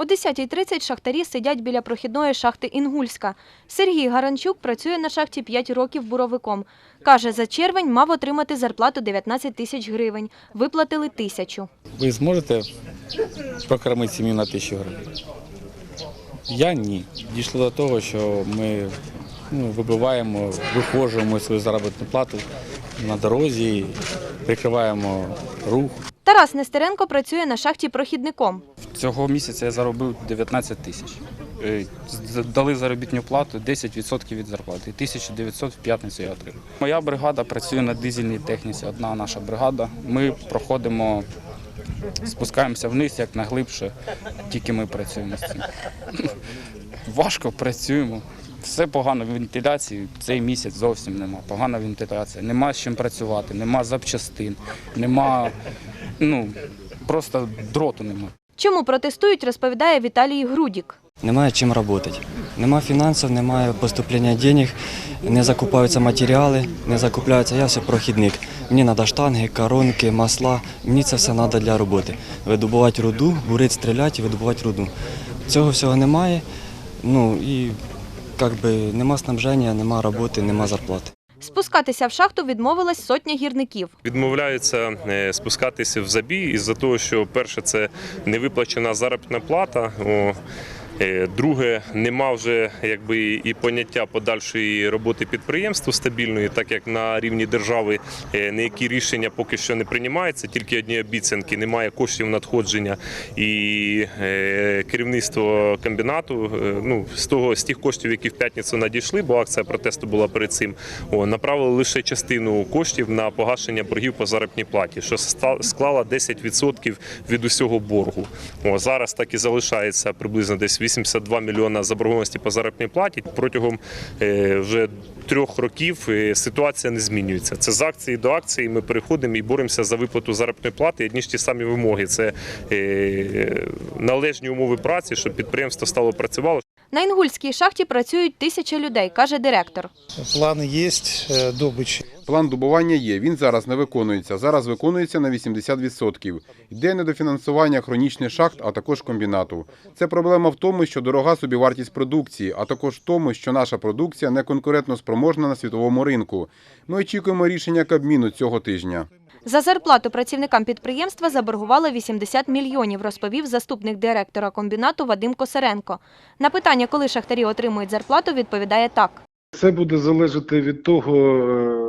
О 10.30 шахтарі сидять біля прохідної шахти Інгульська. Сергій Гаранчук працює на шахті 5 років буровиком. Каже, за червень мав отримати зарплату 19 тисяч гривень. Виплатили тисячу. Ви зможете прокормити сім'ю на тисячу гривень? Я ні. Дійшло до того, що ми ну, вибиваємо, виходжуємо свою заробітну плату на дорозі, прикриваємо рух. Тарас Нестеренко працює на шахті прохідником. Цього місяця я заробив 19 тисяч. Е, Дали заробітну плату 10% від зарплати. 1900 в п'ятницю я отримав. Моя бригада працює на дизельній техніці. Одна наша бригада. Ми проходимо, спускаємося вниз як наглибше, тільки ми працюємо з цим. Важко працюємо. Все погано вентиляції. Цей місяць зовсім нема. Погана вентиляція. Нема з чим працювати, нема запчастин, нема ну просто дроту нема. Чому протестують, розповідає Віталій Грудік. Немає чим працювати. Нема фінансів, немає поступлення денег, не закупаються матеріали, не закупляються. Я все прохідник. Мені треба штанги, коронки, масла. Мені це все треба для роботи. Видобувати руду, бурити, стріляти видобувати руду. Цього всього немає. Ну і би нема снабження, нема роботи, нема зарплати. Спускатися в шахту відмовилась сотня гірників. Відмовляються е, спускатися в забій із-за того, що перше це невиплачена заробітна плата. Е, Друге, нема вже якби і поняття подальшої роботи підприємства стабільної, так як на рівні держави е, ніякі рішення поки що не приймаються, тільки одні обіцянки, немає коштів надходження. І е, керівництво комбінату ну, з того з тих коштів, які в п'ятницю надійшли, бо акція протесту була перед цим, о, направили лише частину коштів на погашення боргів по заробітній платі, що склала 10% від усього боргу. О, зараз так і залишається приблизно десь 82 мільйона заборгованості по заробітній платі. Протягом е, вже трьох років е, ситуація не змінюється. Це з акції до акції. Ми переходимо і боремося за виплату заробітної плати. Одні ж ті самі вимоги. Це е, належні умови праці, щоб підприємство стало працювало. На Інгульській шахті працюють тисяча людей, каже директор. Плани є е, добичі. План добування є. Він зараз не виконується. Зараз виконується на 80%. Йде недофінансування хронічних шахт, а також комбінату. Це проблема в тому, що дорога собівартість продукції, а також в тому, що наша продукція не конкурентно спроможна на світовому ринку. Ми очікуємо рішення Кабміну цього тижня. За зарплату працівникам підприємства заборгували 80 мільйонів, розповів заступник директора комбінату Вадим Косаренко. На питання, коли шахтарі отримують зарплату, відповідає так. Це буде залежати від того, е,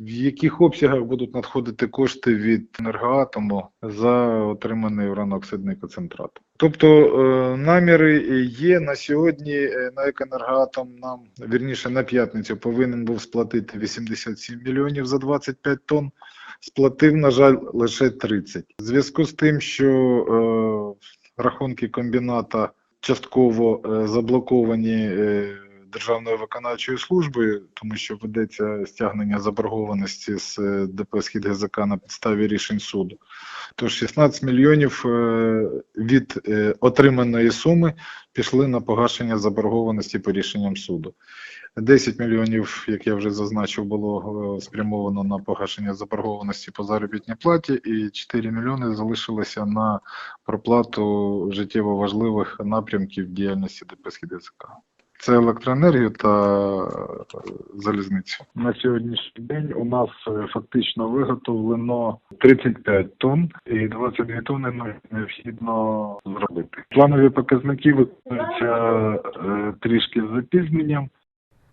в яких обсягах будуть надходити кошти від енергоатому за отриманий ураноксидний концентрат. Тобто е, наміри є на сьогодні. е, На екенергоатом нам вірніше на п'ятницю повинен був сплатити 87 мільйонів за 25 тонн. Сплатив, на жаль, лише 30. В зв'язку з тим, що е, рахунки комбіната частково заблоковані Державною виконавчою службою, тому що ведеться стягнення заборгованості з е, ДП «Схід ГЗК» на підставі рішень суду. Тож 16 мільйонів е, від е, отриманої суми пішли на погашення заборгованості по рішенням суду. 10 мільйонів, як я вже зазначив, було спрямовано на погашення заборгованості по заробітній платі, і 4 мільйони залишилося на проплату життєво важливих напрямків діяльності ДП «Схід ГЗК». Це електроенергію та е, залізницю. На сьогоднішній день у нас е, фактично виготовлено 35 тонн і 22 тонни необхідно зробити. Планові показники виконуються е, трішки з запізненням.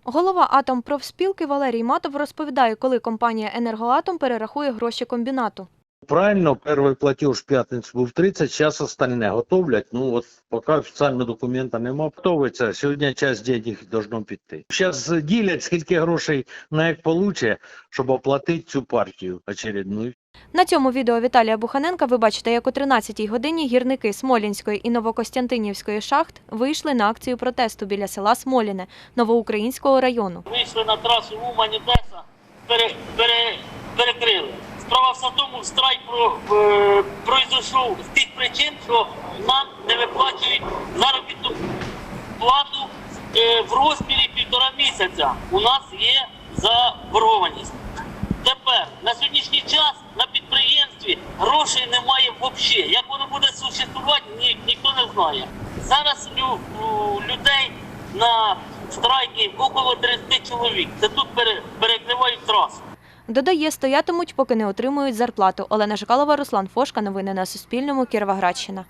Голова Атомпрофспілки Валерій Матов розповідає, коли компанія «Енергоатом» перерахує гроші комбінату. Правильно, перший платеж в п'ятницю був 30, зараз остальне готовлять. Ну от поки офіційного документа немає, готовиться. Сьогодні час денег должно піти. Зараз ділять скільки грошей на як получе, щоб оплатити цю партію очередну. На цьому відео Віталія Буханенка ви бачите, як о 13-й годині гірники Смолінської і Новокостянтинівської шахт вийшли на акцію протесту біля села Смоліне Новоукраїнського району. вийшли на трасу пере, пере, перекрили. Справа в тому, страйк про, е, пройшов з тих причин, що нам не виплачують заробітну плату е, в розмірі півтора місяця. У нас є заборгованість. Тепер на сьогоднішній час на підприємстві грошей немає взагалі. Як воно буде существувати, ні, ніхто не знає. Зараз у людей на страйки около 30 чоловік. Це тут. Додає, стоятимуть, поки не отримують зарплату. Олена Жикалова, Руслан Фошка. Новини на Суспільному. Кіровоградщина.